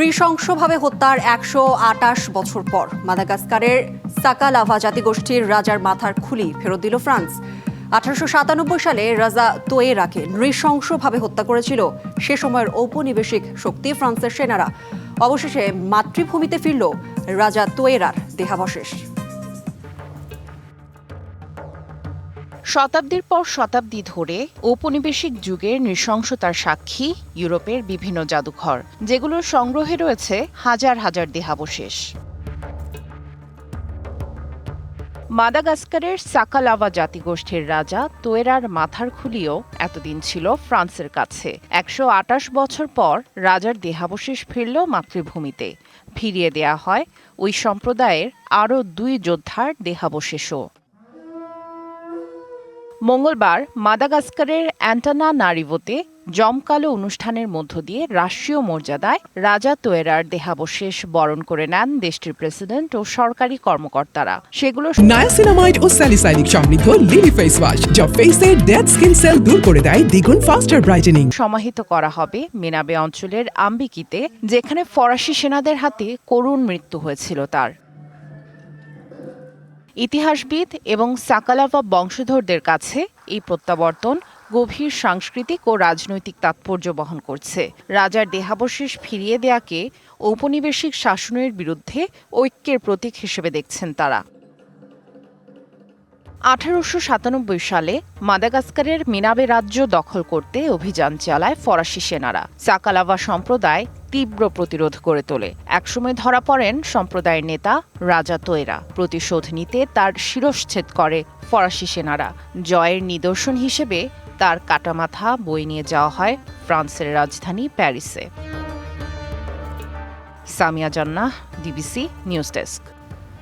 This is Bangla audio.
নৃশংসভাবে হত্যার একশো আটাশ বছর পর মাদাগাস্কারের সাকালাভা জাতিগোষ্ঠীর রাজার মাথার খুলি ফেরত দিল ফ্রান্স। আঠারোশো সাতানব্বই সালে রাজা তোয়েরাকে নৃশংসভাবে হত্যা করেছিল সে সময়ের ঔপনিবেশিক শক্তি ফ্রান্সের সেনারা। অবশেষে মাতৃভূমিতে ফিরল রাজা তোয়েরার দেহাবশেষ। শতাব্দীর পর শতাব্দী ধরে ঔপনিবেশিক যুগের নৃশংসতার সাক্ষী ইউরোপের বিভিন্ন জাদুঘর, যেগুলোর সংগ্রহে রয়েছে হাজার হাজার দেহাবশেষ। মাদাগাস্কারের সাকালাভা জাতিগোষ্ঠীর রাজা তোয়েরার মাথার খুলিও এতদিন ছিল ফ্রান্সের কাছে। একশো আটাশ বছর পর রাজার দেহাবশেষ ফিরল মাতৃভূমিতে। ফিরিয়ে দেয়া হয় ওই সম্প্রদায়ের আরও দুই যোদ্ধার দেহাবশেষও। মঙ্গলবার মাদাগাস্কারের অ্যান্টানা নারিভোতে জমকালো অনুষ্ঠানের মধ্য দিয়ে রাষ্ট্রীয় মর্যাদায় রাজা তোয়েরার দেহাবশেষ বরণ করে নেন দেশটির প্রেসিডেন্ট ও সরকারি কর্মকর্তারা। সেগুলো নায়াসিনামাইড ও স্যালিসাইনিক সমৃদ্ধ লিলি ফেস ওয়াশ যা ফেসের ডেড স্কিন সেল দূর করে দেয় দ্বিগুণ ফাস্টার ব্রাইটেনিং সমাহিত করা হবে মিনাবে অঞ্চলের আম্বিকিতে যেখানে ফরাসি সেনাদের হাতে করুণ মৃত্যু হয়েছিল তার। ইতিহাসবিদ এবং সাকালাভা বংশধরদের কাছে এই প্রত্যাবর্তন গভীর সাংস্কৃতিক ও রাজনৈতিক তাৎপর্য বহন করছে। রাজার দেহাবশেষ ফিরিয়ে দেয়াকে ঔপনিবেশিক শাসনের বিরুদ্ধে ঐক্যের প্রতীক হিসেবে দেখছেন তারা। আঠারোশো সাতানব্বই সালে মাদাগাস্কারের মিনাবে রাজ্য দখল করতে অভিযান চালায় ফরাসি সেনারা। সাকালাভা সম্প্রদায় তীব্র প্রতিরোধ করে তোলে। একসময় ধরা পড়েন সম্প্রদায়ের নেতা রাজা তোয়েরা। প্রতিশোধ নিতে তার শিরশ্ছেদ করে ফরাসি সেনারা। জয়ের নিদর্শন হিসেবে তার কাটা মাথা বই নিয়ে যাওয়া হয় ফ্রান্সের রাজধানী প্যারিসে। সামিয়া জান্নাহ ডিবিসি নিউজ ডেস্ক।